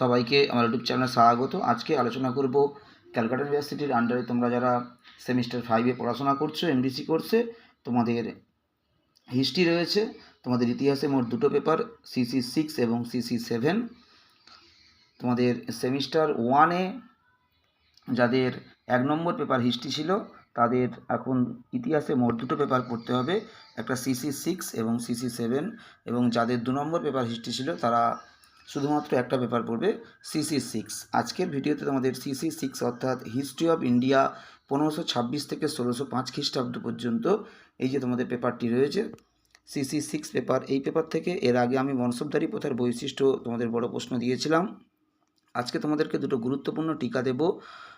সবাইকে আমার ইউটিউব চ্যানেলে স্বাগত। আজকে আলোচনা করব ক্যালকাটা ইউনিভার্সিটির আন্ডারে তোমরা যারা সেমিস্টার ফাইভে পড়াশোনা করছ এমডিসি কোর্সে তোমাদের হিস্ট্রি রয়েছে, তোমাদের ইতিহাসে মোট দুটো পেপার সিসি সিক্স এবং সিসি সেভেন তোমাদের সেমিস্টার ওয়ানে যাদের এক নম্বর পেপার হিস্ট্রি ছিল, তাদের এখন ইতিহাসে মোট দুটো পেপার পড়তে হবে, একটা সিসি সিক্স এবং সিসি সেভেন এবং যাদের দু নম্বর পেপার হিস্ট্রি ছিল, তারা শুধুমাত্র একটা পেপার পড়বে সিসি সিক্স আজকের ভিডিওতে তোমাদের সিসি সিক্স অর্থাৎ হিস্ট্রি অফ ইন্ডিয়া পনেরোশো ছাব্বিশ থেকে ষোলোশো পাঁচ খ্রিস্টাব্দ পর্যন্ত এই যে তোমাদের পেপারটি রয়েছে সিসি সিক্স পেপার, এই পেপার থেকে এর আগে আমি বংশধারী প্রথার বৈশিষ্ট্য তোমাদের বড় প্রশ্ন দিয়েছিলাম। আজকে তোমাদেরকে দুটো গুরুত্বপূর্ণ টিকা দেব।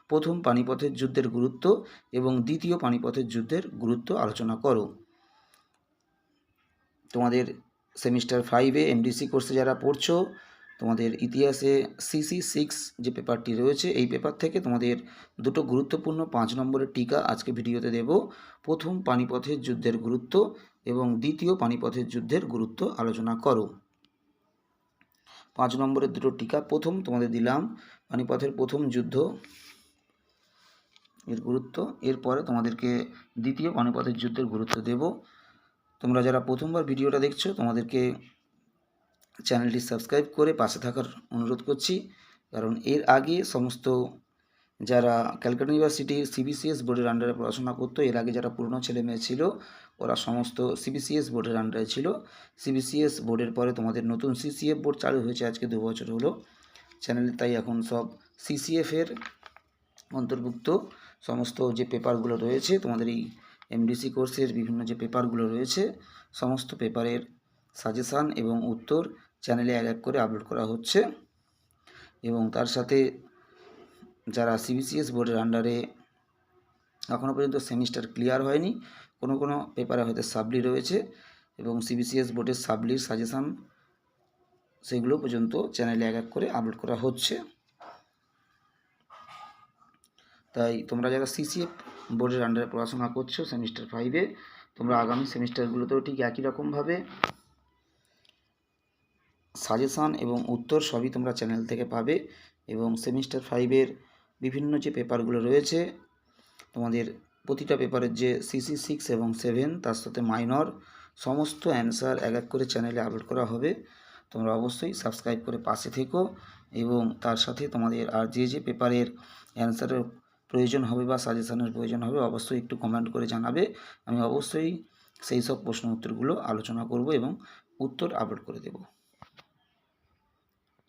প্রথম পানিপথের যুদ্ধের গুরুত্ব এবং দ্বিতীয় পানিপথের যুদ্ধের গুরুত্ব আলোচনা করো। তোমাদের সেমিস্টার ফাইভে এমডিসি কোর্সে যারা পড়ছো তোমাদের ইতিহাসে সিসি সিক্স যে পেপারটি রয়েছে, এই পেপার থেকে তোমাদের দুটো গুরুত্বপূর্ণ পাঁচ নম্বরের টিকা আজকে ভিডিওতে দেব। প্রথম পানিপথের যুদ্ধের গুরুত্ব এবং দ্বিতীয় পানিপথের যুদ্ধের গুরুত্ব আলোচনা করো। পাঁচ নম্বরের দুটো টিকা, প্রথম তোমাদের দিলাম পানিপথের প্রথম যুদ্ধ এর গুরুত্ব। এরপরে তোমাদেরকে দ্বিতীয় পানিপথের যুদ্ধের গুরুত্ব দেব। তোমরা যারা প্রথমবার ভিডিওটা দেখছ, তোমাদেরকে চ্যানেলটি সাবস্ক্রাইব করে পাশে থাকার অনুরোধ করছি। কারণ এর আগে সমস্ত যারা ক্যালকাটা ইউনিভার্সিটির সিবিসিএস বোর্ডের আন্ডারে পড়াশোনা করতো, এর আগে যারা পুরনো ছেলে মেয়ে ছিল, ওরা সমস্ত সিবিসিএস বোর্ডের আন্ডারে ছিল। সিবিসিএস বোর্ডের পরে তোমাদের নতুন সিসিএফ বোর্ড চালু হয়েছে আজকে দু বছর হলো। চ্যানেলে তাই এখন সব সিসিএফের অন্তর্ভুক্ত। সমস্ত যে পেপারগুলো রয়েছে, তোমাদের এই এমডিসি কোর্সের বিভিন্ন যে পেপারগুলো রয়েছে, সমস্ত পেপারের সাজেশান এবং উত্তর চ্যানেলে এক এক করে আপলোড করা হচ্ছে। এবং তার সাথে যারা সিবিসিএস বোর্ডের আন্ডারে এখনও পর্যন্ত সেমিস্টার ক্লিয়ার হয়নি, কোনো কোনো পেপারে হয়তো সাবলি রয়েছে এবং সিবিসিএস বোর্ডের সাবলির সাজেশান সেগুলো পর্যন্ত চ্যানেলে এক এক করে আপলোড করা হচ্ছে। তাই তোমরা যারা সিসিএফ বোর্ডের আন্ডারে পড়াশোনা করছ সেমিস্টার ফাইভে তোমরা আগামী সেমিস্টারগুলোতেও ঠিক একই রকমভাবে সাজেশান এবং উত্তর সবই তোমরা চ্যানেল থেকে পাবে এবং সেমিস্টার ফাইভের বিভিন্ন যে পেপারগুলো রয়েছে, তোমাদের প্রতিটা পেপারের যে সিসি সিক্স এবং সেভেন তার সাথে মাইনর সমস্ত অ্যান্সার এক এক করে চ্যানেলে আপলোড করা হবে। তোমরা অবশ্যই সাবস্ক্রাইব করে পাশে থেকো এবং তার সাথে তোমাদের আর যে যে পেপারের অ্যান্সারের প্রয়োজন হবে বা সাজেশানের প্রয়োজন হবে, অবশ্যই একটু কমেন্ট করে জানাবে। আমি অবশ্যই সেই সব প্রশ্ন উত্তরগুলো আলোচনা করব এবং উত্তর আপলোড করে দেব।